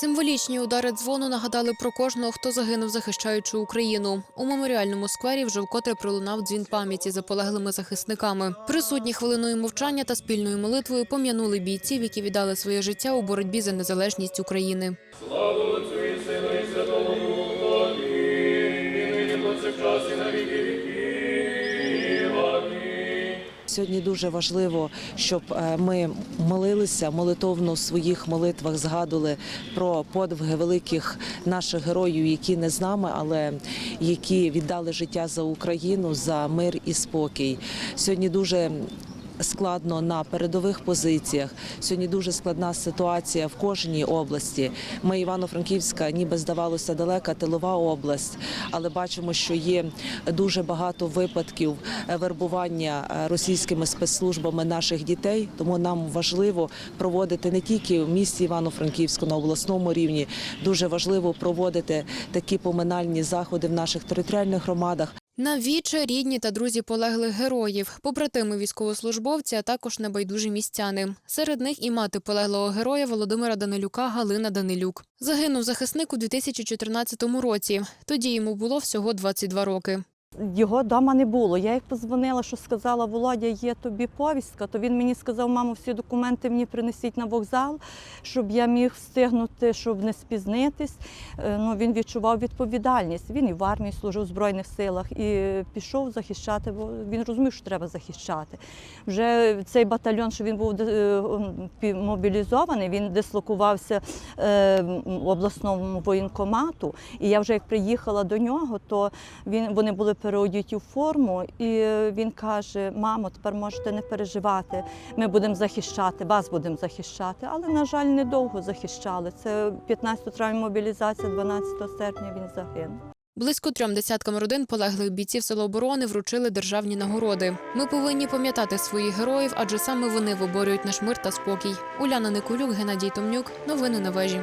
Символічні удари дзвону нагадали про кожного, хто загинув, захищаючи Україну. У меморіальному сквері вже вкотре пролунав дзвін пам'яті за полеглими захисниками. Присутні хвилиною мовчання та спільною молитвою пом'янули бійців, які віддали своє життя у боротьбі за незалежність України. Сьогодні дуже важливо, щоб е, ми молилися молитовно в своїх молитвах, згадували про подвиги великих наших героїв, які не з нами, але які віддали життя за Україну, за мир і спокій. Сьогодні дуже Складно на передових позиціях. Сьогодні дуже складна ситуація в кожній області. Ми Івано-Франківська, ніби здавалося, далека тилова область, але бачимо, що є дуже багато випадків вербування е, російськими спецслужбами наших дітей. Тому нам важливо проводити не тільки в місті Івано-Франківську на обласному рівні. Дуже важливо проводити такі поминальні заходи в наших територіальних громадах. На віче рідні та друзі полеглих героїв, побратими військовослужбовці, а також небайдужі містяни. Серед них і мати полеглого героя Володимира Данилюка Галина Данилюк. Загинув захисник у 2014 році. Тоді йому було всього 22 роки. Його вдома не було. Я як позвонила, що сказала, Володя, є тобі повістка, то він мені сказав, мамо, всі документи мені принесіть на вокзал, щоб я міг встигнути, щоб не спізнитись. Е, Ну, він відчував відповідальність. Він і в армії служив в Збройних силах і пішов захищати, бо він розумів, що треба захищати. Вже цей батальйон, що він був е, мобілізований, він дислокувався е, в обласному воєнкомату. І я вже як приїхала до нього, то він, вони були переодіті в форму, і він каже: мамо, тепер можете не переживати. Ми будемо захищати, вас будемо захищати. Але, на жаль, недовго захищали. Це 15 травня мобілізація, 12 серпня він загинув. Близько трьом десяткам родин полеглих бійців Сил оборони вручили державні нагороди. Ми повинні пам'ятати своїх героїв, адже саме вони виборюють наш мир та спокій. Уляна Никулюк, Геннадій Томнюк. Новини на вежі.